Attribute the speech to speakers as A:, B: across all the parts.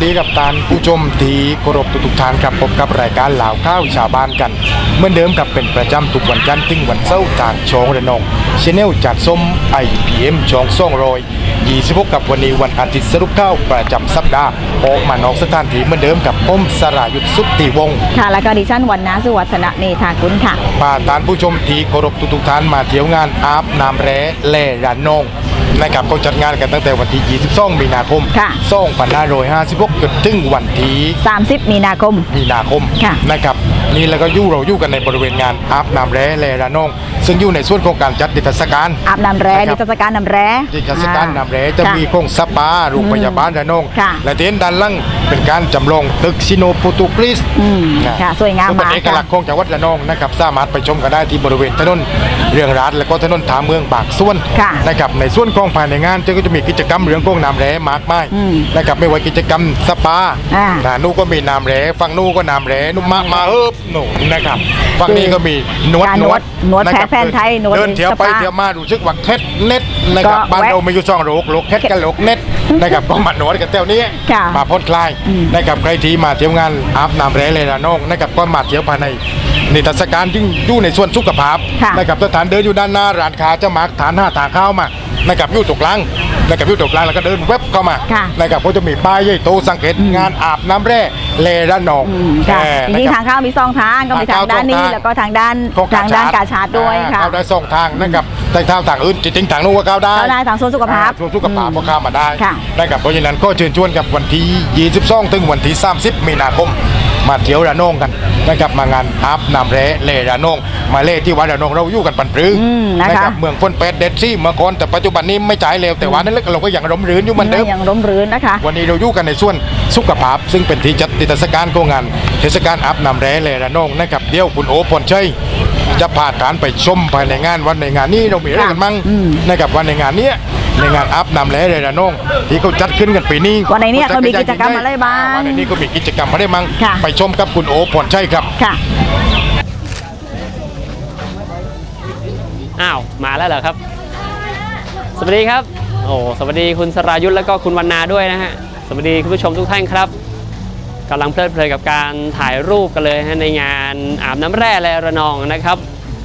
A: สวัสดีกับตานผู้ชมที่เคารพทุกท่านครับพบกับรายการหลาวข้าวชาวบ้านกัน เหมือนเดิมกับเป็นประจำทุกวันจันทร์ถึงวันเสาร์ทางช่องระนองชแนลจัดส้มไอพีเอ็มช่องส่องรอย 26 กับวันนี้วันอาทิตย์สรุปข้าวประจำสัปดาห์ออกมานอกสถานที่เหมือนเดิมกับผมสรายุทธสุทธิวงศ์
B: ค่ะ แล้วก็ดิฉันวันนาสุวัฒนะเมธากุลค่ะ
A: พาท่านผู้ชมที่เคารพทุกๆท่านมาเที่ยวงานอาบน้ำแร่แล่ระนองนะครับเขาจัดงานกันตั้งแต่วันที่ 22 มีนาคม
B: ค่ะ
A: 2556จนถึงวันที่
B: 30 มีนาคม
A: มีนาคม
B: ค่ะ
A: นะครับ นี่แล้วก็อยู่เราอยู่กันในบริเวณงานอาบน้ำแร่แลระนอง ซึ่งอยู่ในส่วนของการจัดนิทรรศการ
B: อาบน้ำแร่
A: นะครั
B: นิ
A: บ
B: ทรรศการน้ำแร่
A: นิทรรศการน้ำแร่จะ
B: ค่
A: มีโครงสปาโรงพยาบาลระนอง
B: ค่ะ
A: และที่เห็นด้านล่างเป็นการจำลองตึกซิโนโปรตุกรีส
B: อืม
A: นะ
B: ค่ะสวยงาม
A: ซึ่งเป็น
B: มาก
A: เอกลักษณ์ของจังหวัดระนองนะครับสามารถไปชมกันได้ที่บริเวณถนนเรืองรัตน์และก็ถนนทางเมืองปากส่วน
B: ค่ะ
A: นะครับในส่วนของภายในงานก็จะมีกิจกรรมเรื่องของน้ำแร่มากมาย
B: อืม
A: นะครับไม่ว่ากิจกรรมสปา
B: อ่า
A: นะนู่นก็มีน้ำแร่ฝั่งนู่นก็น้ำแร่นุ่มมามาเอิบหนูนะครับฝั่งนี้ก็มีนวด
B: การนวดนวดะ
A: ครับ
B: แผนไทยนวด
A: เดินเที่ยวไป
B: สปา
A: เที่ยวมารู้สึกว่าเคล็ดเน็ตนะครับ
B: ก็
A: บ้าน
B: แวะ
A: เราไม่อยู่ช่องโรคโรคเคล็ดกันโรคเน็ตนะครับก็มานวดกันเที่ยวนี้
B: ค่ะ
A: มาพ่นคลาย
B: อืม
A: นะครับใครที่มาเที่ยวงานอาบน้ำแร่เลยละน้องนะครับก็มาเที่ยวภายใน นิทรรศการที่อยู่ในส่วนสุขภาพ
B: ค่ะ
A: นะครับสถานเดินอยู่ด้านหน้าร้านค้าจะมาร์กฐานห้าทางเข้ามานะครับอยู่ตรงกลางนะครับอยู่ตรงกลางแล้วก็เดินเว็บเข้ามา
B: ค่ะ
A: นะครับก็จะมีป้ายใหญ่โตสังเกตงานอาบน้ำแร่เลระนอง
B: อืมค่ะ
A: เออ
B: จ
A: นะ
B: ริง
A: ค
B: ๆ
A: รั
B: ทา
A: บ
B: งเข้ามีสองทางก็มีทางด้านนี้
A: ทางเข้า
B: แล้วก็ทางด้าน
A: ของ
B: ทางด้านกาชาดด้วย
A: อ่
B: ค่ะ
A: เข้าได้สองทางนะครับแต่ทางทางอื่นจริงๆทางนู้นก็เข้าได้
B: เข้าได้ทางโซนสุขภาพ
A: อ่ส่วนสุขภาพก็เข้ามาได้
B: ค่ะ
A: นะครับเพราะฉะนั้นก็เชิญชวนกับวันที่ 22 ถึงวันที่ 30 มีนาคม มาเที่ยวระนองกัน นะครับมางานอาบน้ำแร่เลระนองมาเล่ที่วัดระนองเราอยู่กันปันปรื้
B: อืมนะคะ
A: รับเมืองคนเป็ดเด็ดซี่เมื่อก่อนแต่ปัจจุบันนี้ไม่จ่ายเร็วแต่ว่านั่นแหละเราก็ยังร่มรื่นอยู่เหมือนเดิม
B: ยังร่มรื่นนะคะ
A: วันนี้เราอยู่กันในส่วนสุขภาพ ซึ่งเป็นที่จัดนิทรรศการโครงงาน เทศกาลอาบน้ำแร่เลระนองนะครับเดี๋ยวคุณโอพลชัยจะพาฐานไปชมภายในงานวันในงานนี้เรามีอะไรกันมั่ง
B: อืม
A: นะครับวันในงานเนี้ย ในงานอาบน้ำแร่เลระนองที่เขาจัดขึ้นกันปีนี้
B: วันในเนี้ยเขามีกิจกรรมอะไรบ้าง
A: วันในนี้ก็มีกิจกรรมอะไรบ้าง
B: ค่ะ
A: ไปชมกับคุณโอพลชัยครับ
B: ค่ะ
C: อ้าวมาแล้วเหรอครับ สวัสดีครับโอ้สวัสดีคุณสรายุทธแล้วก็คุณวรรณาด้วยนะฮะสวัสดีคุณผู้ชมทุกท่านครับกำลังเพลิดเพลินกับการถ่ายรูปกันเลยฮะในงานอาบน้ำแร่และระนองนะครับ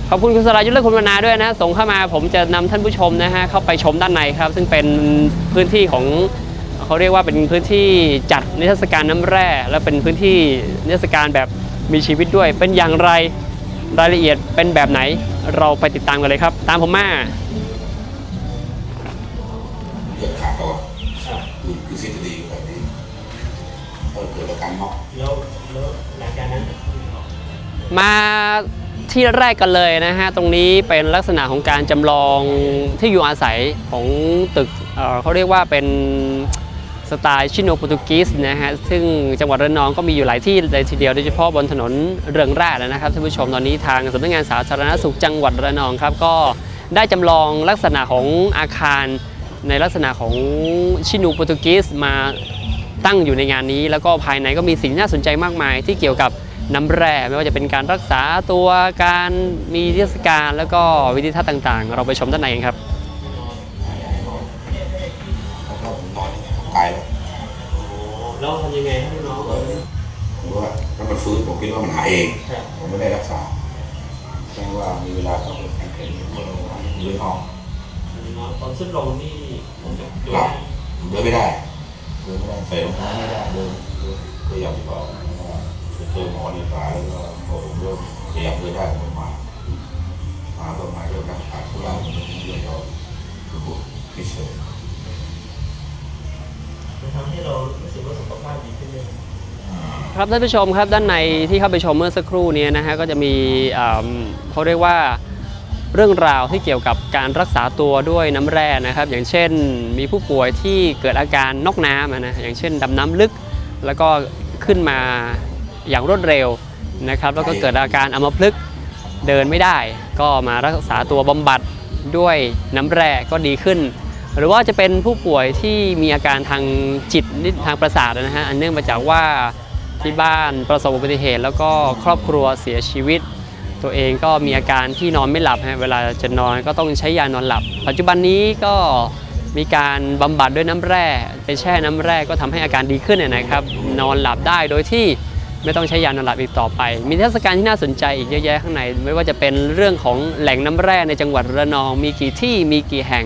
C: ขอบคุณคุณสรายุทธและคุณวรรณาด้วยนะส่งเข้ามาผมจะนำท่านผู้ชมนะฮะเข้าไปชมด้านในครับ ซึ่งเป็นพื้นที่ของเขาเรียกว่าเป็นพื้นที่จัดนิทรรศการน้ำแร่ และเป็นพื้นที่นิทรรศการแบบมีชีวิตด้วย เป็นอย่างไรรายละเอียดเป็นแบบไหนเราไปติดตามกันเลยครับ ตามผมมา
D: เลือดขาดก่อนคือคือทฤษฎีแบบนี้ก็เกิดอาการน็อก
C: แล้วแล้วหลังจากนั้นมา ที่แรกกันเลยนะฮะตรงนี้เป็นลักษณะของการจำลองที่อยู่อาศัยของตึกเเขาเรียกว่าเป็นสไตล์ชิโนโปรตุกีสนะฮะซึ่งจังหวัดระนองก็มีอยู่หลายที่เลยทีเดียวโดยเฉพาะบนถนนเรืองราชนะครับท่านผู้ชมตอนนี้ทางสำนักงานสาธารณสุขจังหวัดระนองครับก็ได้จำลองลักษณะของอาคารในลักษณะของชิโนโปรตุกีสมาตั้งอยู่ในงานนี้ แล้วก็ภายในก็มีสิ่งน่าสนใจมากมายที่เกี่ยวกับ น้ำแร่ไม่ว่าจะเป็นการรักษาตัวการมีเทศกาลแล้วก็วิธีทัศน์ต่างๆ เราไปชมด้านในกันครับ
D: แล้วก็ผมนอนตายแล้ว
C: แล้วทำยังไงให้น้อง
D: ผมว่าถ้ามันฟื้นผมคิดว่ามันหายเองผมไม่ได้รักษาแค่ว่ามีเวลาต้องไปแข่งขันเลื่อนห้อง
C: ตอนขึ้นลงนี่ผมจะ
D: หลับเดินไม่ได้เดินไม่ได้ใส่รองเท้าไม่ได้เดินเดินก็อยากที่บอกว่าเจอหมอในตาแล้วก็พอผมเริ่มขยับเดินได้ผมมามาก็มาเริ่มรักษาทุกอย่างเรื่องเราคือพวกพิเศษ
E: ทำให้เรารู้สึกว่าสุขภาพดีขึ้นเลย
C: ครับท่านผู้ชมครับด้านในที่เข้าไปชมเมื่อสักครู่นี้นะฮะก็จะมีอ่าเขาเรียกว่าเรื่องราวที่เกี่ยวกับการรักษาตัวด้วยน้ำแร่นะครับ อย่างเช่นมีผู้ป่วยที่เกิดอาการนอกน้ำอะนะอย่างเช่นดำน้ำลึก แล้วก็ขึ้นมา อย่างรวดเร็วนะครับ แล้วก็เกิดอาการอัมพฤกษ์เดินไม่ได้ ก็มารักษาตัวบำบัดด้วยน้ำแร่ก็ดีขึ้น หรือว่าจะเป็นผู้ป่วยที่มีอาการทางจิตนิดทางประสาทนะฮะอันเนื่องมาจากว่าที่บ้านประสบอุบัติเหตุ แล้วก็ครอบครัวเสียชีวิต ตัวเองก็มีอาการที่นอนไม่หลับฮะเวลาจะนอนก็ต้องใช้ยานอนหลับ ปัจจุบันนี้ก็มีการบำบัดด้วยน้ำแร่ ไปแช่น้ำแร่ก็ทำให้อาการดีขึ้นเนยนะครับ นอนหลับได้โดยที่ ไม่ต้องใช้ยานอนหลับอีกต่อไป มีเทศกาลที่น่าสนใจอีกเยอะแยะข้างใน ไม่ว่าจะเป็นเรื่องของแหล่งน้ำแร่ในจังหวัดระนอง มีกี่ที่มีกี่แห่ง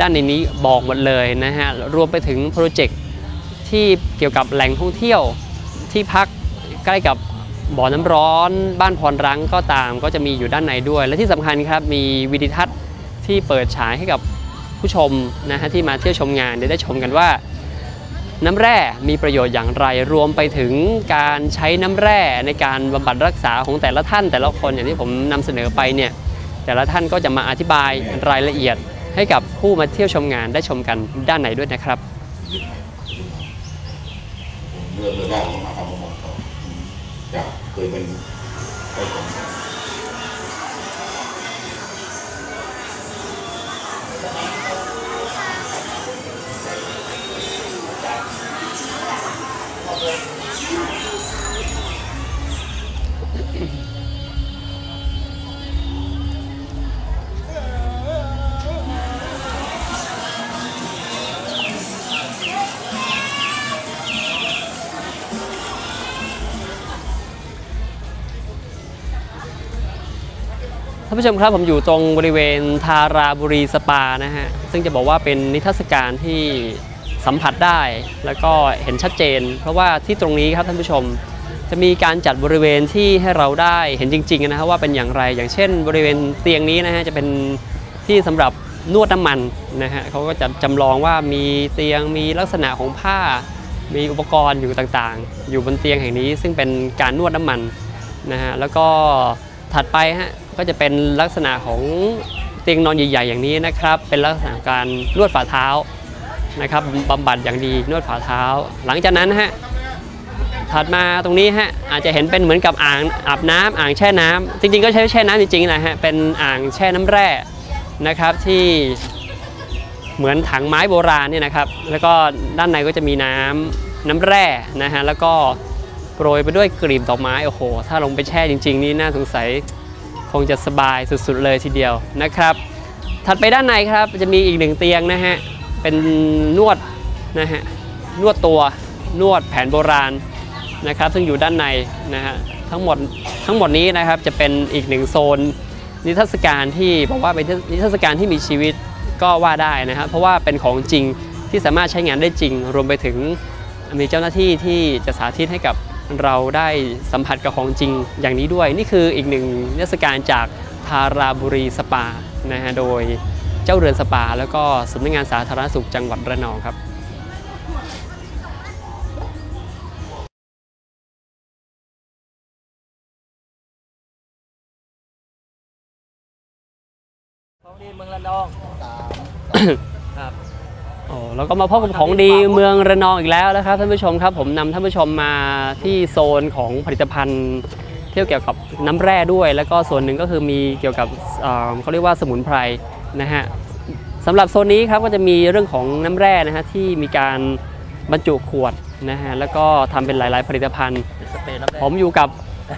C: ด้านในนี้บอกหมดเลยนะฮะรวมไปถึงโปรเจกต์ที่เกี่ยวกับแหล่งท่องเที่ยวที่พักใกล้กับบ่อน้ำร้อน บ้านพรรังก็ตาม ก็จะมีอยู่ด้านในด้วย และที่สำคัญครับมีวิดีทัศน์ที่เปิดฉายให้กับผู้ชมนะฮะที่มาเที่ยวชมงานได้ชมกันว่า น้ำแร่มีประโยชน์อย่างไรรวมไปถึงการใช้น้ำแร่ในการบำบัดรักษาของแต่ละท่านแต่ละคนอย่างที่ผมนำเสนอไปเนี่ยแต่ละท่านก็จะมาอธิบายรายละเอียดให้กับผู้มาเที่ยวชมงานได้ชมกันด้านไหนด้วยนะครับ
D: เลือกเลือกได้ผมาทำมงต่อจากเคยเป็นไปคนา
C: นผู้ชมครับผมอยู่ตรงบริเวณทาราบุรีสปานะฮะซึ่งจะบอกว่าเป็นนิทรรศการที่สัมผัสได้ แล้วก็เห็นชัดเจน เพราะว่าที่ตรงนี้ครับท่านผู้ชมจะมีการจัดบริเวณที่ให้เราได้เห็นจริงๆนะครับว่าเป็นอย่างไรอย่างเช่น บริเวณเตียงนี้นะฮะจะเป็นที่สำหรับนวดน้ำมันนะฮะเขาก็จะจำลองว่ามีเตียงมีลักษณะของผ้า มีอุปกรณ์อยู่ต่างๆ อยู่บนเตียงแห่งนี้ ซึ่งเป็นการนวดน้ำมันนะฮะแล้วก็ถัดไปฮะ ก็จะเป็นลักษณะของเตียงนอนใหญ่ ๆ อย่างนี้นะครับ เป็นลักษณะการนวดฝ่าเท้านะครับบำบัดอย่างดีนวดฝ่าเท้า หลังจากนั้นฮะถัดมาตรงนี้ฮะอาจจะเห็นเป็นเหมือนกับอ่างอาบน้ำอ่างแช่น้ำจริง ๆ ก็ใช้แช่น้ำจริงๆนะฮะเป็นอ่างแช่น้ำแร่นะครับที่เหมือนถังไม้โบราณเนี่ยนะครับ แล้วก็ด้านในก็จะมีน้ำน้ำแร่นะฮะแล้วก็โปรยไปด้วยกลีบดอกไม้โอ้โห ถ้าลงไปแช่จริง ๆ นี่น่าสงสัย คงจะสบายสุดๆเลยทีเดียวนะครับ ถัดไปด้านในครับจะมีอีกหนึ่งเตียงนะฮะเป็นนวดนะฮะนวดตัวนวดแผนโบราณนะครับ ซึ่งอยู่ด้านในนะฮะทั้งหมดทั้งหมดนี้นะครับจะเป็นอีกหนึ่งโซนนิทรรศการที่บอกว่าเป็นนิทรรศการที่มีชีวิตก็ว่าได้นะครับ เพราะว่าเป็นของจริงที่สามารถใช้งานได้จริง รวมไปถึงมีเจ้าหน้าที่ที่จะสาธิตให้กับ เราได้สัมผัสกับของจริงอย่างนี้ด้วย นี่คืออีกหนึ่งนิทรรศการจากทาราบุรีสปานะฮะโดยเจ้าเรือนสปา แล้วก็สำนักงานสาธารณสุขจังหวัดระนองครับ
E: ของดีเมืองระนองครับ
C: โอ้แล้วก็มาพบกับของดีเมืองระนองอีกแล้วนะครับท่านผู้ชมครับ ผมนำท่านผู้ชมมาที่โซนของผลิตภัณฑ์เที่ยวเกี่ยวกับน้ำแร่ด้วย แล้วก็ส่วนหนึ่งก็คือมีเกี่ยวกับเอ่อเขาเรียกว่าสมุนไพรนะฮะสำหรับโซนนี้ครับก็จะมีเรื่องของน้ำแร่นะฮะที่มีการบรรจุขวดนะฮะแล้วก็ทำเป็นหลาย ๆ ผลิตภัณฑ์
E: สเปรย์น้ำแร่
C: ผมอยู่กับ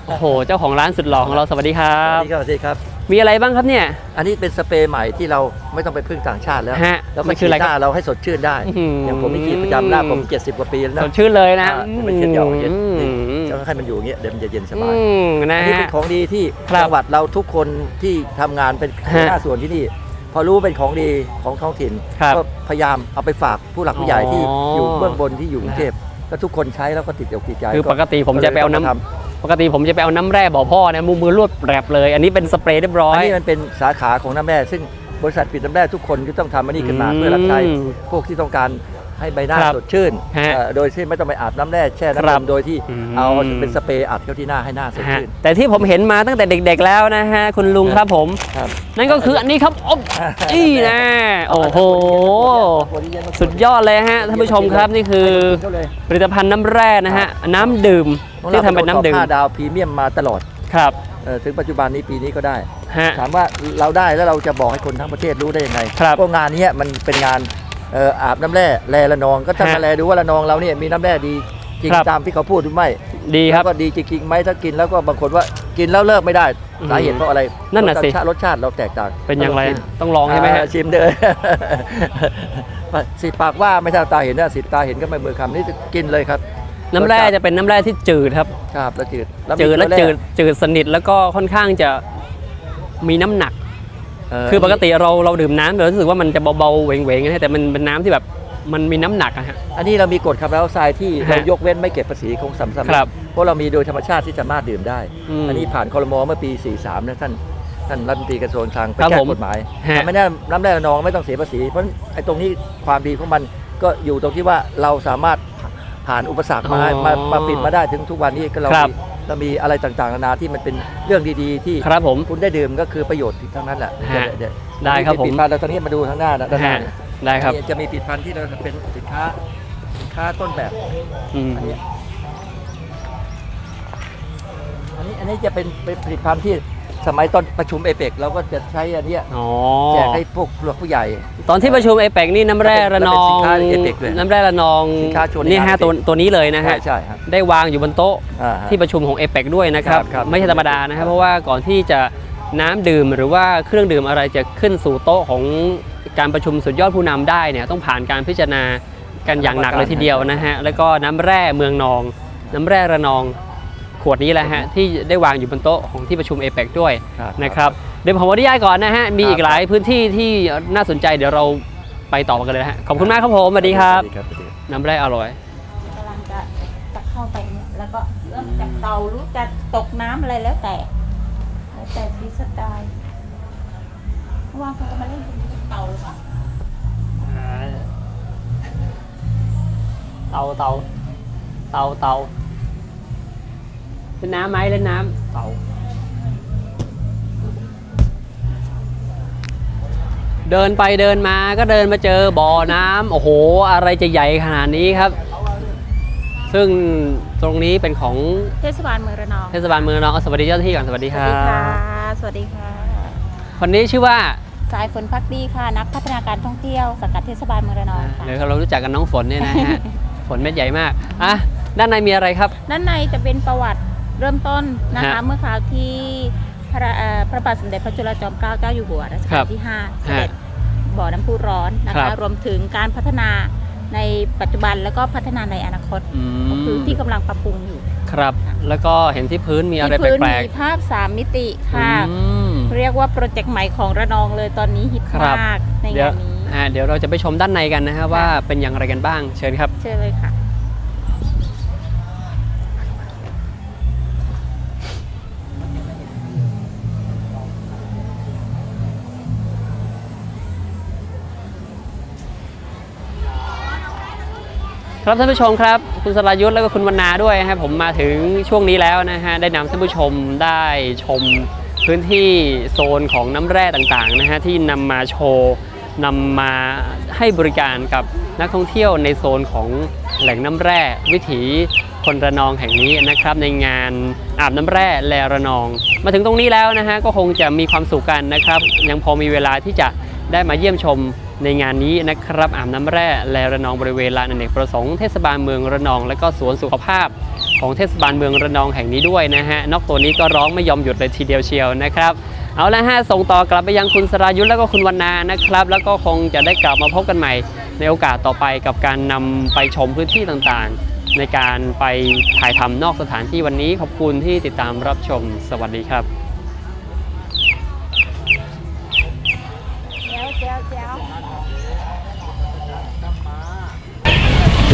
C: โอ้โห เจ้าของร้านสุดหล่อของเราสวัสดีครั
F: ส
C: บ
F: วัสดีครับสวัสดีครับ
C: มีอะไรบ้างครับเนี่ย
F: อันนี้เป็นสเปรย์ใหม่ที่เราไม่ต้องไปพึ่งต่างชาติแล้ว
C: ฮะ
F: แล้ว
C: มั
F: ก็
C: นคื
F: ฉี
C: อ
F: ด
C: อะไร
F: ห
C: ครับ
F: น้าเราให้สดชื่นได้
C: อื้อหือ
F: อย่างผมไม่ฉีดประจำหน้าผม70กว่าปีแล้ว
C: ส
F: นะ
C: ดชื่นเลยนะ
F: อ่ามันจะเย็นเย็น
C: อืม
F: จะให้มันอยู่อย่างเงี้ยเดี๋ยวมันจะเย็นส
C: อื
F: บาย
C: มนะ
F: อันนี้เป็
C: ฮะ
F: นของดีที่
C: ครับ
F: จังหวัดเราทุกคนที่ทำงานเป็น
C: ฮะ
F: หน้าส่วนที่นี่พอรู้เป็นของดีของท้องถิ่น
C: ครับ
F: ก็พยายามเอาไปฝากผู้หลักผู้ใหญ่ที่
C: อ๋อ
F: อยู่เบื้องบนที่อยู่กรุงเทพก็ทุกคนใช้แล้วก็ติดอกติดใจ
C: คือปกติผมจะไปเอาน้ำ
F: ก็ลยต้งมท
C: ปกติผมจะไปเอาน้ำแร่บ่อพ่อนะมือมือรวดแปรบเลย อันนี้เป็นสเปรย์เรียบร้อ
F: อัน
C: ย
F: นี้มันเป็นสาขาของน้ำแร่ซึ่งบริษัทปิดน้ำแร่ทุกคนก็ต้องทำอันนี้ขึ้นมา
C: อืม
F: เพื่อรับใช้พวกที่ต้องการให้ใบหน้า
C: ครับ
F: สดชื่น
C: ฮะ
F: เอ่อโดยที่ไม่ต้องไปอาบน้ำแร่แช่
C: ครั
F: น้ำ
C: บ
F: ลมโดยที่
C: อืม
F: เอาเป็นสเปรย์อัดเข้าที่หน้าให้หน้าสด
C: ฮะ
F: ชื่น
C: แต่ที่ผมเห็นมาตั้งแต่เด็กๆแล้วนะฮะคุณลุงครับผม
F: ครับ
C: นั่นก็คืออันนี้ครับอบจี้นะโอ้โห สุดยอดเลยฮะท่านผู้ชมครับนี่คือ ผลิตภัณฑ์น้ำแร่นะฮะ น้ำดื่ม
F: ของ
C: ที่
F: เรา
C: ทำเป็นน้ำดื่ม
F: ห้าดาวพรีเมียมมาตลอด
C: ครับ
F: เอ่อถึงปัจจุบันนี้ปีนี้ก็ได้
C: ฮะ
F: ถามว่าเราได้แล้วเราจะบอกให้คนทั้งประเทศรู้ได้ยังไง
C: ครับ
F: ก็งานเนี้ยมันเป็นงานเอ่ออาบน้ำแร่แร่ละนองก็ต้อง
C: ฮะ
F: มาแลดูว่าละนองเราเนี่ยมีน้ำแร่ดีจริง
C: ครับ
F: ตามที่เขาพูดหรือไม่
C: ดีครับ
F: แล้วก็ดีจริงๆไหมถ้ากินแล้วก็บางคนว่ากินแล้วเลิกไม่ได้
C: อืม
F: สาเหตุเพราะอะไร
C: นั่นน่ะสิ
F: รสชาติรสชาติเราแตกต่าง
C: เป็นอย่างไร
F: ต้ชิม
C: ต้องลองใช่ไหมฮะา
F: ชิมเด้อสิปากว่าไม่เท่าตาเห็นนะสิตาเห็นก็ไม่มือคำนี่กินเลยครับ
C: น้ำแร่จะเป็นน้ำแร่ที่จืดครับ
F: ครับแล้วจืดมี
C: จืดและ
F: ตัวร่
C: จืดจืดสนิทแล้วก็ค่อนข้างจะมีน้ำหนัก
F: เคื
C: อปกติเราเราดื่มน้ำเรารู้สึกว่ามันจะเบาๆเหวงๆนะแต่มันเป็นน้ำที่แบบมันมีน้ำหนักอะฮะ
F: อันนี้เรามีกฎคาร์บอนไดออกไซด์ที่
C: ฮะ
F: เรายกเว้นไม่เก็บภาษีของสัมสำ
C: ครับ
F: เพราะเรามีโดยธรรมชาติที่สามารถดื่มได้
C: อืม
F: อันนี้ผ่านคอรมอเมื่อปี 43 นะท่านท่านรัฐมนตรีกระทรวงคลังไป
C: ครับ
F: แก้
C: ผม
F: กฎหมาย
C: ฮะ
F: ทำให้แน่น้ำแร่ระนองไม่ต้องเสียภาษี เพราะไอ้ตรงนี้ความดีของมันก็อยู่ตรงที่ว่าเราสามารถ ผ่านอุปสรรคมา
C: อ๋อ
F: มามาปิดมาได้ถึงทุกวันนี้ก็เรา
C: ครับ
F: มีเรามีอะไรต่างๆนานาที่มันเป็นเรื่องดีๆ ที่
C: ครับผม
F: คุณได้ดื่มก็คือประโยชน์ทั้งนั้นแหละ
C: ฮะ
F: เดี๋ยว
C: ได้ครับผม
F: ปิดพันธุ์เราตอนนี้มาดูทางหน้านะด้านหน้า
C: ฮะ
F: เนี่ย
C: ได้ครับ
F: จะมีผลิตภัณฑ์ที่เราเป็นสินค้าสินค้าต้นแบบ
C: อืม
F: อันนี้อันนี้อันนี้จะเป็นเป็นผลิตภัณฑ์ที่ สมัยตอนประชุมเอเปกเราก็จะใช้อันเนี้ย
C: อ๋อ
F: แจกให้พวกผู้หลักผู้ใหญ่
C: ตอนที่ประชุมเอเปกนี่น้ำแร่ระนอง
F: แล้วเป็นสินค้า APEC ด้วย
C: น้ำแร่ระนอง
F: สินค้าโชว์ใน
C: นี่ฮะ
F: งาน
C: ตัว
F: APEC
C: ตัวนี้เลยนะฮะ
F: ใช่ใช่ครับ
C: ได้วางอยู่บนโต๊ะ
F: อ่าฮะ
C: ที่ประชุมของเอเปกด้วยนะครับ
F: ครับครับ
C: ไม่ใช่ธรรมดานะครับเพราะว่าก่อนที่จะน้ำดื่มหรือว่าเครื่องดื่มอะไรจะขึ้นสู่โต๊ะของการประชุมสุดยอดผู้นำได้เนี่ยต้องผ่านการพิจารณากันอย่างหนักเลยทีเดียวนะฮะแล้วก็น้ำแร่เมืองนอง น้ำแร่ระนอง ขวดนี้แหละฮะที่ได้วางอยู่บนโต๊ะของที่ประชุมเอเปกด้วย
F: ครับ
C: นะครับเดี๋ยวผมอนุญาตก่อนนะฮะมีอีกหลายพื้นที่ที่น่าสนใจเดี๋ยวเราไปต่อกันเลยนะฮะขอบคุณมากครับผมสวัสดีครับ
F: สวัสดีครับสวัสดีครับ
C: น้ำแร่อร่อย
B: กำลังจะจะเข้าไปเนี่ยแล้วก็เริ่มจากเตารู้จะตกน้ำอะไรแล้วแต่แล้วแต่ฟรีสไตล์เพราะว่าเขาก็มาเล่นที่เตาหรือเปล่า
C: เตาเตาเตาเตา เล่นน้ำไหมเล่นน้ำเตาเดินไปเดินมาก็เดินมาเจอบ่อน้ำโอ้โห อะไรจะใหญ่ขนาดนี้ครับ ซึ่งตรงนี้เป็นของ
B: เทศบาลเมืองระนอง
C: เทศบาลเมืองระนองเอาสวัสดีเจ้าหน้าที่ก่อนสวัสดี
B: ส
C: ค
B: วัส
C: รั
B: ดีค่ะ
C: บ
B: สวัสดีค่ะ
C: คนนี้ชื่อว่า
B: สายฝนพักดีค่ะนักพัฒนาการท่องเที่ยวสังกัดเทศบาลเมืองระนองค่ะ
C: เดี๋ยวเรารู้จักกันน้องฝนเนี่ยนะฮะฝนเม็ดใหญ่มากอะด้านในมีอะไรครับ
B: ด้านในจะเป็นประวัติ เริ่มต้นนะคะ
C: ฮะ
B: เมื่อคราวที่พระเอ่อพระบาทสมเด็จพระจุลจอมเกล้าเจ้าอยู่หัวรัช
C: ครั
B: กา
C: บ
B: ลที่5เส
C: ฮะ
B: ด็จบ่อน้ำพุร้อนนะ
C: ครั
B: คะ
C: บ
B: รวมถึงการพัฒนาในปัจจุบันแล้วก็พัฒนาในอนาคต
C: อืม
B: ก็คือที่กำลังปรับปรุงอยู่
C: ครับ แล้วก็เห็นที่พื้นมีอะไร
B: ที่พื้น
C: แปลก
B: มีภาพ 3 มิติ
C: ๆ
B: ค่ะ
C: อืม
B: เรียกว่าโปรเจกต์ใหม่ของระนองเลยตอนนี้ฮิต
C: ครับ
B: มากใน
C: เดี๋ยว
B: งานนี้
C: อ่าเดี๋ยวเราจะไปชมด้านในกันนะฮะว่าเป็นอย่างไรกันบ้างเชิญครับ
B: เชิญเลยค่ะ
C: ครับท่านผู้ชมครับคุณสรายุทธ์แล้วก็คุณวรรณาด้วยนะครับผมมาถึงช่วงนี้แล้วนะฮะได้นำท่านผู้ชมได้ชมพื้นที่โซนของน้ำแร่ต่างๆนะฮะที่นำมาโชว์นำมาให้บริการกับนักท่องเที่ยวในโซนของแหล่งน้ำแร่วิถีคนระนองแห่งนี้นะครับในงานอาบน้ำแร่แลระนอง มาถึงตรงนี้แล้วนะฮะก็คงจะมีความสุขกันนะครับ ยังพอมีเวลาที่จะได้มาเยี่ยมชม ในงานนี้นะครับอาบน้ำแร่แลระนองบริเวณลานอเนกประสงค์เทศบาลเมืองระนอง และก็สวนสุขภาพ ของเทศบาลเมืองระนองแห่งนี้ด้วยนะฮะนกตัวนี้ก็ร้องไม่ยอมหยุดเลยทีเดียวเชียวนะครับเอาละฮะส่งต่อกลับไปยังคุณสรายุทธแล้วก็คุณวรรณานะครับ แล้วก็คงจะได้กลับมาพบกันใหม่ ในโอกาสต่อไปกับการนำไปชมพื้นที่ต่างๆ ในการไปถ่ายทำนอกสถานที่วันนี้ขอบคุณที่ติดตามรับชม สวัสดีครับ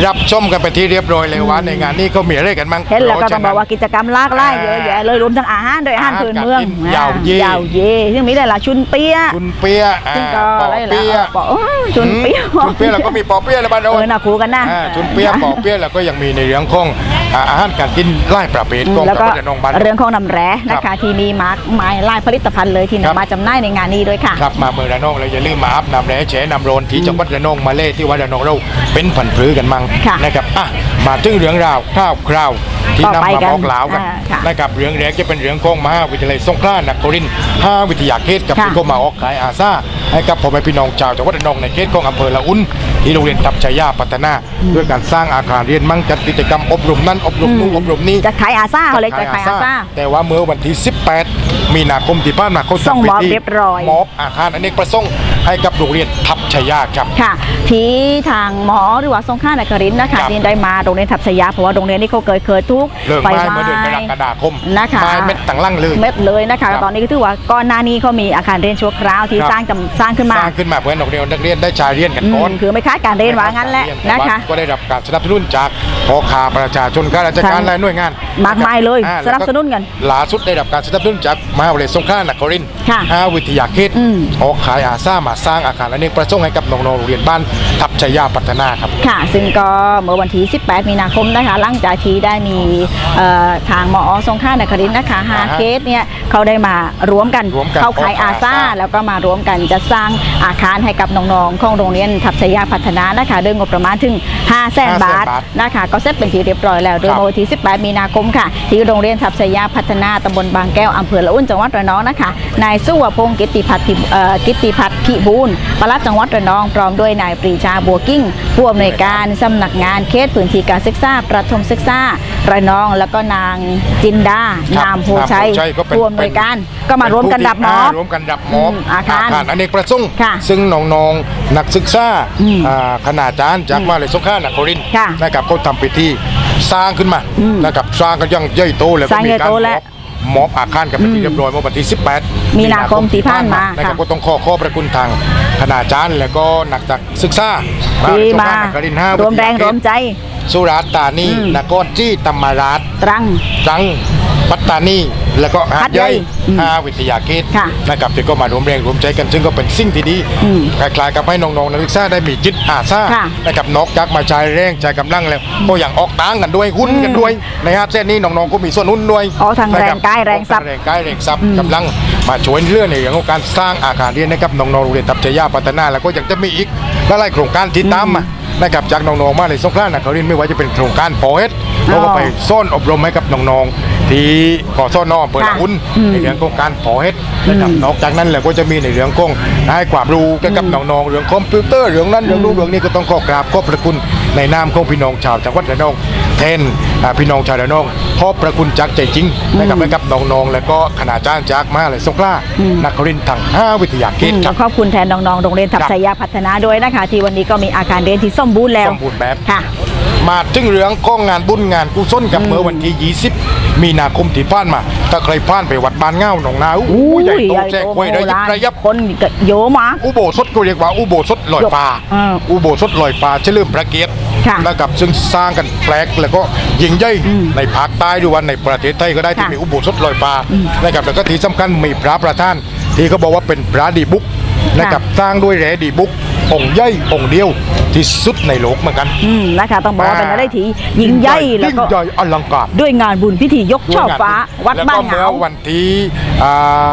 A: รับชมกันไปที่เรียบร้อยเลยว่าในงานนี้ก็มีอะไรกันบ้าง
B: เห็นแล้วก็
A: พ
B: ต้อ
A: ระ
B: ง
A: ฉะ
B: บอกว่ากิจกรรมหลากหลายเยอะแยะเลยรวมทั้งอาหารโดยอาหารพื้นเมือง
A: อาหารการกินยาวเย่
B: ยาวเย่ซึ่งมีหลายๆชุนเปี๊ยะ
A: คุณเปียะอ่า
B: ซึ่งก็
A: ปอ
B: อะไรล่ะ
A: เปียะ
B: ปอเอ้ยชุนเปี๊ยะ
A: อืมชุนเปียะแล้วก็มีปอเปียะแล้วบ้านเรา
B: เออน่าคูกันนะ
A: อ่าชุนเปียะปอเปียะแล้วก็ยังมีในเรื่องของอ่าอาหารการกินไล่ประเภทของ
B: แล้ว
A: จัง
B: ก็
A: หวัดระนองบ้าน
B: เรื่องของน้ำแร่นะ
A: ครั
B: คะ
A: บ
B: ที่มีมาร์กหมายลายผลิตภัณฑ์เลยที่
A: ครับ
B: นำมาจำหน่ายในงานนี้ด้วยค่ะ
A: ครับมาเมืองระนองเราอย่าลืมมาอัพนำแร่แฉนำโรนที่จังหวัดระนองมาเล่ที่วัดระนองเราเป็นผันพรือกันมั่ง
B: ค่ะ
A: นะครับอะมาถึงเรื่องราวข้าวคราวที่
B: ต่
A: นำ
B: อไป
A: มา
B: กัน
A: บอกกล่าวกัน
B: อ่าค่ะ
A: นะครับเรื่องแรกจะเป็นเรื่องของมหาวิทยาลัยสงขลานครินทร์ห้าวิทยาเขตกับ
B: ค่ะ
A: ที่เขามาออกขายอาซาให้กับพ่อแม่พี่น้องชาวจังหวัดระนองในเขตของอำเภอละอุ่นที่โรงเรียนทับชายาพัฒนา ด้วยการสร้างอาคารเรียนมั่งจัดกิจกรรมอบรมนั่นอบรมนู่นอบรมนี่
B: จะขายอาซ่าเขาเลยจะขายอาซ่า
A: แต่ว่าเมื่อวันที่ 18 มีนาคมที่ผ่านมาเขา
B: ส่ง
A: ทำพิ
B: มอบ
A: ธี
B: เรียบร้อย
A: มอบอาคารอเนกประสงค์ให้กับโรงเรียนทับชายาครับ
B: ค่ะ ที่ทางหมอหรือว่าทรงข้านครินทร์นะคะ
A: ครับ
B: ที่ได้มาโรงเรียนทับชยาเพราะว่าโรงเรียนนี้เขาเคยเคยทุกข์
A: เลิก
B: ไฟ
A: ไม้
B: ไหม้
A: เมื่อเดือนกรกฎาคม
B: นะคะ
A: ไม้เม็ดต่างล่างเลย
B: เม็ดเลยนะคะ
A: ครับ
B: ตอนนี้ก็ถือว่าก่อนหน้านี้เขามีอาคารเรียนชั่วคราวที่
A: ครับ
B: สร้างจำสร้างขึ้นมา
A: สร้างขึ้นมาเพื่อให้นักเรียนนักเรียนได้ชายเรียนกัน
B: อืม
A: ก่อน
B: คือไม่คล้ายการเรียนว่างั้นแหละ
A: แต่
B: นะ
A: ว่า
B: คะ
A: ก็ได้รับการสนับสนุนจากพ่อค้าประชาชนข้าราชการ
B: ทั้ง
A: และหน่วยงาน
B: มากมายเลย
A: อ่า
B: สนับสนุนกัน
A: ล่าสุดได้รับการสนับสนุนจากมหาวิทยาลัยสงขลานครินทร์
B: ค่ะ
A: ห้าวิทยาเขต
B: อืม
A: ออกขายอาซ่ามาสร้างอาคารอเนกประสงค์ให้กับน้องๆโรงเรียนบ้านทับชายาพัฒนาครับ
B: ค่ะ ซึ่งก็เมื่อวันที่ 18 มีนาคมนะคะหลังจากที่ได้มีเอ่อทางหมอทรงข้านครินทร์นะคะฮา
A: อ่าฮะ
B: เคสเนี่ยเขาได้มารวมกัน
A: รวมกัน
B: เข้าขาย
A: ออก
B: อา
A: อา
B: ซ่า
A: ซ่า
B: แล้วก็มารวมกันจะสร้างอาคารให้กับน้องๆของโรงเรียนทับชยาพัฒนานะคะด้วยงบประมาณถึง 5 0 0แสน
A: 500,000
B: บาทนะคะก็เสร็จเป็นที่เรียบร้อยแล้วโดย
A: ครับ
B: เมื่อวันที่ 18 มีนาคมค่ะ ที่โรงเรียนทับชยาพัฒนาตำบลบางแก้วอำเภอละอุ่นจังหวัดระนองนะคะนายสุวพงศ์กิตติพัฒน์พิเอ่อกิตติพัฒน์พิบูลปลัดจังหวัดระนองพร้อมด้วยนายปรีชาบัวกิ้งผู้อำนวยการสำนักงานเขตพื้นที่การศึกษาประถมศึกษาระนอง แล้วก็นางจินดา
A: ครับ
B: นามโพชัย
A: นามโพชัยก็เป็น
B: ผู้อำนวยการ ก็มารวมกันดับหมอ
A: เป็นผู้ที่ารวมกันดับหมอ
B: มอาคาร
A: อเนกประสงค์
B: ค่ะ
A: ซึ่งน้องๆนักศึกษา
B: อืม
A: อ่าคณาจารย์จากมหาวิทยาลัยสงขลานครินทร์
B: ค่ะ
A: นะครับก็ทำพิธีสร้างขึ้นมา
B: อืม
A: นะครับสร้างกันอยังใหญ่โตแล้ว
B: ส
A: ก็
B: ร้าง
A: มี
B: ใหญ่
A: การ
B: โต
A: ม
B: แล้ว
A: อบมอบอาคารกันเป็นที่เรียบร้อยเมื่อวันที่ 18
B: มีนาคมที่ผ่านมา
A: นะครับ
B: ค่ะ
A: ก็ต้องขอขอบพระคุณทางคณาจารย์ แล้วก็นักศึกษา
B: ที่
A: ม
B: มา
A: หาวิทยาลัยสงขลานครินทร์ห้าร
B: วมแรงรวมใจ
A: สุราษฎร์ธานี
B: อืม
A: นครจี้ธรรมราช
B: ตรัง
A: ตรัง ปัตตานีแล้วก็หา
B: หา
A: ด
B: ด
A: ให
B: ใหญ่
A: ญ่
B: อืม
A: ห้าวิทยาเขต
B: ค่ะ
A: นะครับที่ก็มารวมแรงรวมใจกันซึ่งก็เป็นสิ่งที่ดี
B: อืม
A: คล้ายๆกับให้น้องๆนักศึกษาได้มีจิตอาสา
B: ค่ะ
A: นะครับนอกจากมาใช้แรงใช้กำลังแล้วก็อย่างออกตังกันด้วยหุ้นกันด้วยในฮะเส้นนี้น้องๆก็มีส่วนหุ้นด้วย
B: ออกทาง
A: นะคบ
B: แรงกายแรงทรัพย์
A: ออกทาแรงกายแรงทรัพย์กำลังมาช่วยเรื่องในเรื่องของการสร้างอาคารเรียนนะครับน้องๆโรงเรียนทับชยาพัฒนาแล้วก็ยังจะมีอีกหลายๆโครงการที่ตามมา นะครับจากน้องๆมาเลยสงขลานครินทร์ไม่ว่าจะเป็นโครงการปอเอสเราก็ไปซ่อนอบรมให้กับน้องๆที่ขอซ่อนนออำเปิด
B: ค่ะ
A: หุ้น
B: อืม
A: ในเรื่องของการปอเอสนะครับนอกจากนั้นแล้วก็จะมีในเรื่องของให้ความรู้เกี่ยวกับน้องๆเรื่องคอมพิวเตอร์เรื่องนั้นเรื่องนู้นเรื่องนี้ก็ต้องขอกราบขอบพระคุณ ในนามของพี่น้องชาวจังหวัดระนองแทนอ่าพี่น้องชาวระนองขอบพระคุณจากใจจริงนะครับให้กับน้องๆแล้วก็คณาจารย์จากมหาเลยสงขลานครินทร์ทั้งห้าวิทยาเขต
B: อืม
A: ค
B: ต้
A: รั
B: อบงขอบคุณแทนน้องๆโรงเรียนทับ
A: ครับ
B: ชยาพัฒนาด้วยนะคะ ที่วันนี้ก็มีอาการเรียนที่สมบูรณ์แล้ว
A: สมบูรณ์แบบ
B: ค่ะ
A: มาถึงเรื่องของงานบุญงานกุศลกับเมื่อวันที่ 20 มีนาคมที่ผ่านมา ถ้าใครผ่านไปวัดบ้านเง่าหนองนาอู้ใหญ่โตแจ้งควยระยิบระยับ
B: คนก็โยมาก
A: อุโบสถก็เรียกว่าอุโบสถลอยฟ้า
B: อ่า
A: อุโบสถลอยฟ้าเฉลิมพระเกียรติ
B: ค่ะ
A: นะครับซึ่งสร้างกันแปลกแล้วก็ยิ่งใหญ่ในภาคใต้ด้วยวันในประเทศไทยก็ได้ที่
B: ค่ะ
A: มีอุโบสถลอยฟ้านะครับแล้วก็ที่สำคัญมีพระประธาน ที่เขาบอกว่าเป็นพระดีบุกนะครับสร้างด้วยแร่ดีบุกองค์ใหญ่องค์เดียวที่สุดในโลกเหมือนกัน
B: อืมนะคะต้องบอกว่าเป็นอะไรที่ยิ่งใหญ่แล้ว
A: ยิ่ง
B: ก็
A: ใหญ่อลังการ
B: ด้วยงานบุญพิธียกช่อฟ้า วัด
A: แล้ว
B: บ้า
A: ก็
B: นเห
A: เมื่
B: งา
A: อวันที่อ่า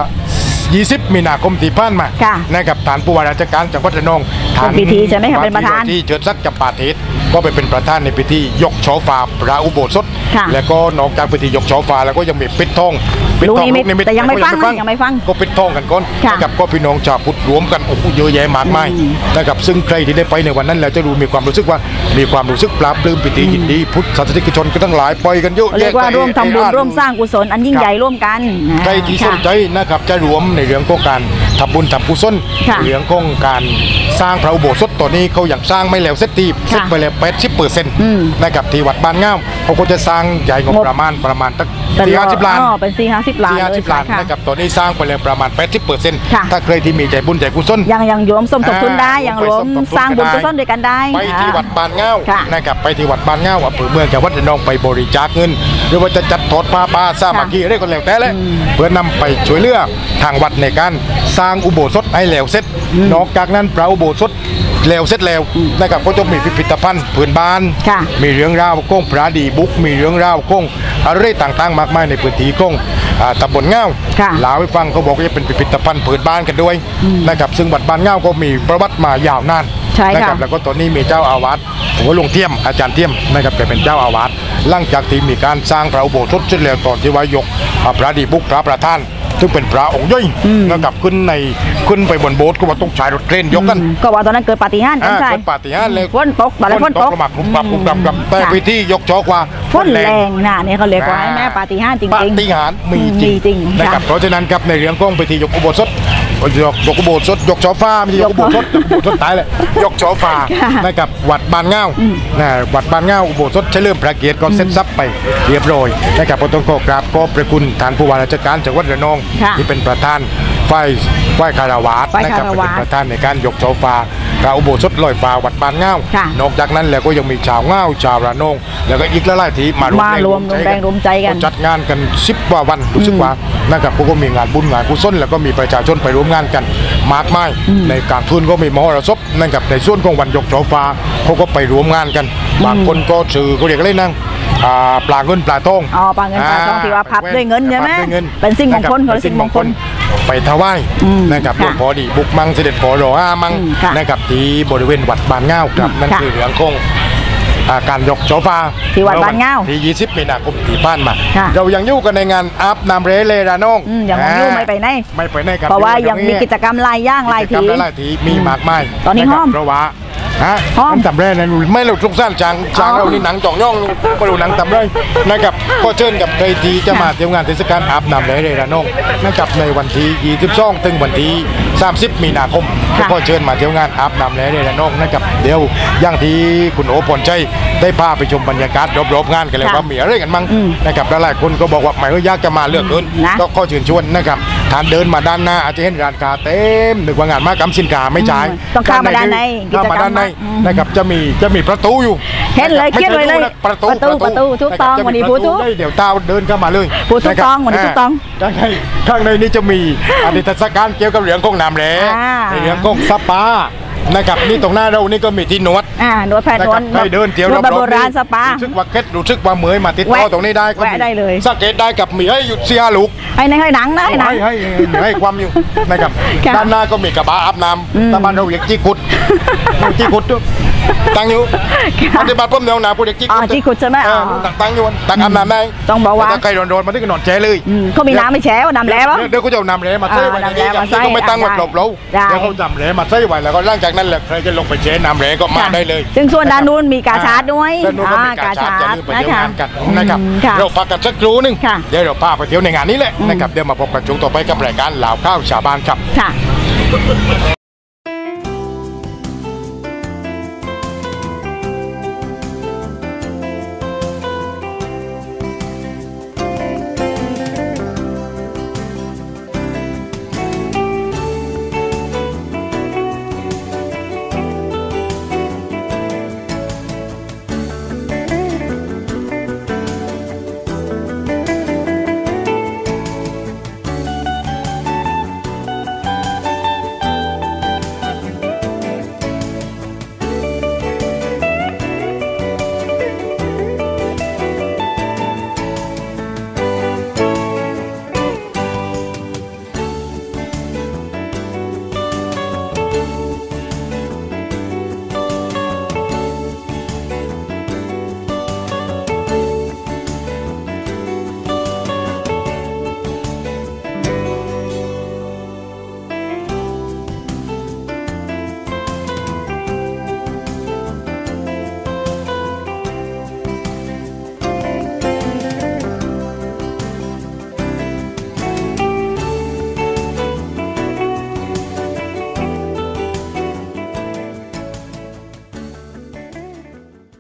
A: 20 มีนาคมที่ผ่านมา
B: ค่ะ
A: นะครับฐานผู้ว่าราชการจังหวัดระนองฐาน
B: เป็นพิธีใช่ไหมคะเป็นประธาน
A: ที่เจิดศักดิ์จำปาเทศ ก็ไปเป็นประธานในพิธียกช่อฟ้าพระอุโบสถ
B: ค่ะ
A: แล้วก็นอกจากพิธียกช่อฟ้าแล้วก็ยังมีปิดทองปิด
B: ลูก
A: ทอง
B: นิมิตแต่ยังไม่ฟังนะยังไม่ฟัง
A: ก็ปิดทองกันก่อน
B: ค่ะ
A: นะครับก็พี่น้องชาวพุทธรวมกันโอ้โหเยอะแยะมากมายนะครับซึ่งใครที่ได้ไปในวันนั้นแล้วจะรู้มีความรู้สึกว่ามีความรู้สึกปลาบปลื้มปิติยินดีพุทธศาสนิกชนก็ทั้งหลายไปกันเยอะ
B: เรียกว่า
A: แะ
B: ร่วมทำบุญ
A: ไอ้อ่น
B: ร่วมสร้างกุศลอันยิ่ง
A: ครับ
B: ใหญ่ร่วมกัน
A: ใครที่ส
B: ค่ะ
A: นใจนะครับจะรวมในเรื่องของการ ทำบุญทำกุศล
B: ค่ะ
A: เรื่องของการสร้างพระอุโบสถตอนนี้เขาอย่างสร้างไม่แล้วเสร็จทีเสร็จไปแล้ว80เปอร์เซ็นต์
B: อืม
A: นะครับที่วัดบ้านง่ามเขาก็จะสร้างใหญ่งบ
B: งบ
A: ประมาณประมาณตั้ง
B: เป็น
A: สี่ห้าสิบล้าน
B: อ๋อเป็นสี่ห้าสิบล้าน
A: สี่ห้าสิบ
B: เลย
A: ล้าน
B: ค่ะ
A: นะครับตอนนี้สร้างไปแล้วประมาณ 80เปอร์เซ็นต์
B: ค่ะ
A: ถ้าใครที่มีใจบุญใจกุศล
B: ยังยังโยมสมทบทุนได้
A: อ่า
B: ยัง
A: ไป
B: รวม
A: สมทบทุน
B: สร้างบุญ
A: ก็ได้
B: กุศลด้วยกันได้
A: ไปที่วัดบานเง่า
B: ค่ะ
A: นะครับไปที่วัดบานเง่าอำเภอเมืองจังหวัดระนองไปบริจาคเงิน หรือว่าจะจัดทอดผ้าป่าสามัคคีอะไรก็แล้วแต่เลยเพื่อนำไปช่วยเหลือทางวัดในการสร้างอุโบสถให้แล้วเสร็จ นอกจากนั้นพระอุโบสถแล้วเสร็จแล้วนะครับก็จะมีพิพิธภัณฑ์พื้นบ้าน
B: ค่ะ
A: มีเรื่องราวของพระดีบุกมีเรื่องราวของอะไรต่างๆ มากมายในพื้นที่ของอ่าตำบลเง่า
B: ค่ะ
A: เล่าให้ฟังเขาบอกว่าจะเป็นพิพิธภัณฑ์พื้นบ้านกันด้วยนะครับซึ่งวัดบ้านเง่าก็มีประวัติมายาวนาน
B: ใช่ค่ะ
A: นะครับแล้วก็ตอนนี้มีเจ้าอาวาสหัวหลวงเทียมอาจารย์เทียมนะครับแกเป็นเจ้าอาวาส หลังจากที่มีการสร้างพระอุโบสถเสร็จแล้วตอนที่ว่ายกอ่าพระดีบุกพระประธานซึ่งเป็นพระองค์ย่อยนะครับขึ้นในขึ้นไปบนโบสถ์ก็ว่าต้องใช้รถเครนยกกัน
B: ก็ว่าตอนนั้นเกิดปาฏิหาริย์กัน
A: อ่า
B: ใช่
A: เกิดปาฏิหาริย์เลย
B: ฝนตกตอนแรกฝนตก
A: ก็มาคลุมปรับคลุมปรับกับแต่
B: ค่ะ
A: พิธียกชอกว่า
B: ฝนแรงนะเนี่ยเขาเรียกว่าให้แม่ปาฏิหาริย์จริง
A: ปา
B: ๆ
A: ฏิหาริย์มีจ
B: มี
A: ริง
B: จริง
A: นะครับ
B: ค่ะ
A: เพราะฉะนั้นครับในเรื่องของพิธียกอุโบสถ ยกยกอุโบสถยกชอฟ้าไม่ใช่ยกอุโบสถยกอุโบสถตายเลยยกชอฟ้า
B: ค่ะ
A: นะครับวัดบานเงานะวัดบานเงาอุโบสถเฉลิมพระเกียรติก็เสร็จสับไปเรียบร้อยนะครับก็ต้องขอกราบขอบพระคุณท่านผู้ว่าราชการจังหวัดระนอง
B: ค่ะ
A: ที่เป็นประธานฝ่ายฝ่ายคาราวาส
B: ฝ่าย
A: นะครั
B: คารวาส
A: เป็นประธานในการยกชอฟ้า พระอุโบสถลอยฟ้าวัดบานเงา
B: ค่ะ
A: นอกจากนั้นแล้วก็ยังมีชาวเงาชาวระนองแล้วก็อีกหลายๆที่มารวม
B: มารวม
A: แรง
B: แรงรวมใจกัน
A: จัดงานกันสิบกว่าวันรู้สึกว่านะครับพวกก็มีงานบุญงานกุศลแล้วก็มีประชาชนไปร่วมงานกันมากมายในกลางคืนก็มีมหรสพนะครับในส่วนของวันยกช่อฟ้าเขาก็ไปร่วมงานกันบางคนก็สื่อเขาเรียกอะไรนั่งอ่า ปลาเงินปลาทอง
B: อ๋อปลาเงินปลาทองที่ว่าพับด้วยเงินใช่ไหม
A: พับด้วยเงิน
B: เป็นสิ่งมงคล
A: นะ
B: เขา
A: รับ
B: สิ่งมงคล
A: ไปถวาย
B: อืม
A: นะครับหล
B: ค่ะ
A: วงพ่อดีบุกมังเสด็จพ่อรอห้ามัง
B: อืมค่ะ
A: นะครับที่บริเวณวัดบานเง้าครับนั่น
B: ค่ะ
A: คือเรื่องของอ่าการยกช่อฟ้า
B: ที่วัดบ้านเง้า
A: ที่ 20 มีนาคมที่ผ่านมา
B: ค่ะ
A: เรายังอยู่กันในงานอาบน้ำเรเลระนอง
B: อืมอย่างมองยู่ไม่ไปไหน
A: ไม่ไปไหนครับ
B: เพราะว่ายังมีกิจกรรมลายย่างลาย
A: กิจกร
B: ที
A: รมหลายทีมีมากมาย
B: ตอนนี้ะ
A: ครับ
B: ห้อม
A: เพราะว่า ฮะ
B: ห้อม
A: น้ำตำแร่นะไม่เราทุกสั้นจางจาง
B: อ๋อ
A: เรานี่หนังจ่องย่องมาดูหนังตำแร่นะครับก็เชิญกับใครที่จะมาเที่ยวงานเทศกาลอาบน้ำเรเลระนองนะครับในวันที่22ถึงวันที่ 30 มีนาคม
B: ค่ะ
A: ก็เชิญมาเที่ยวงานอาบน้ำเรเลระนองนะครับเดี๋ยวอย่างที่คุณโอพรชัยได้พาไปชมบรรยากาศรอบๆงานกันเลย
B: ค่ะ
A: ว่ามีอะไรกันบ้าง
B: อืม
A: นะครับหลายๆคนก็บอกว่าไม่ก็ยากจะมาเลือกเกิน
B: นะ
A: ก็ก็เชิญชวนนะครับ ทานเดินมาด้านหน้าอาจจะเห็นร้านกาเต็มนึกว่างานมากรรมสินค้าไม่ใช่
B: อืมต้องเข้ามาด้านใน
A: เข้ามาด้านใน
B: กิจกรรมอืม
A: นะครับจะมีจะมีประตูอยู่
B: เห็นเลยะ
A: ครับ
B: เขียนไว้เลย
A: ม่ใช่ประตู
B: ประตูประตูถูกต้องะ
A: ครับ
B: วันนี้
A: จะมี
B: พูดถูก
A: ประเดี๋ยวตาเดินเข้ามาเลย
B: พูดถูก
A: นะครับ
B: ต้องวันนี้ถูกต้อง
A: ข้างในข้างในนี่จะมีอันนี้เทศกาลเกี่ยวกับเรื่องของน้ำแร่
B: อ่า
A: ในเรื่องของสปา นะครับนี่ตรงหน้าเรานี่ก็มีที่นวด
B: อ่านวดแผน
A: นะ
B: น
A: ควรั
B: ด
A: บให้เดินเที่ยวน
B: วดแบบโบราณสปา
A: รู้สึกว่าเคล็ดรู้สึกว่าเหมอยมาติดต่อ
B: แวะ
A: ตรงนี้ได้ก็มี
B: แวะได้เลย
A: สังเกตได้กับมีให้หยุดเสียลูก
B: ให้ในให้หนังนะให้หนัง
A: ให้ให้ให้ความอยู่นะครับ
B: ค่ะ
A: ด้านหน้าก็มีกระบะอาบน้
B: อืมำ
A: ตาบ้านเราเรียกจีกุดจีกุดด้วย ตั้งอยู่
B: ค่ะ
A: ปฏิบัติพ่อมแนวหนาผู้เรียกจี
B: อ๋
A: กุ
B: อ
A: ด
B: จีกุดใช่ไหม
A: เอ
B: อ๋อ
A: อตั้งตั้งอยู่ตั้งอาบน้ำได้
B: ต้องบอกว่า
A: แต่ถ้าใครโดนๆมาที่ก็นอนแช่เลย
B: อืมเขามีน้ำไม่แช่ว่าน้ำแล้ว
A: เดี๋ยวเขาจะเอาน้ำแร่มาใส่ไว้ใน
B: อ่า
A: นี้
B: น้ำแร่
A: อย่า
B: มางใส่
A: นี้ก็ไม่ตั้งไว้
B: ได้
A: กลบเรา
B: ได้
A: เดี๋ยวเขาจำแร่มาใส่ไว้แล้วก็หลังจากนั้นแหละใครจะลงไปแช่น้ำแร่ก็มาได้เลย
B: ซึ่งส่วนด้านนู้นมีกาชาร์ดด้วย
A: ด้านนู้นก็มีกาชาร์ดอย่าลืมไปเที่ยวงานกันนะครับ
B: อืมค่ะ
A: เราพักกันสักครู่หนึง
B: ค่ะ
A: เดี๋ยวเราพาไปเที่ยวในงานนี้แหละ
B: อืม
A: นะครับเดี๋ยวมาพบกันช่วงต่อไปกับรายการเหล่าข้าวชาวบ้านครับ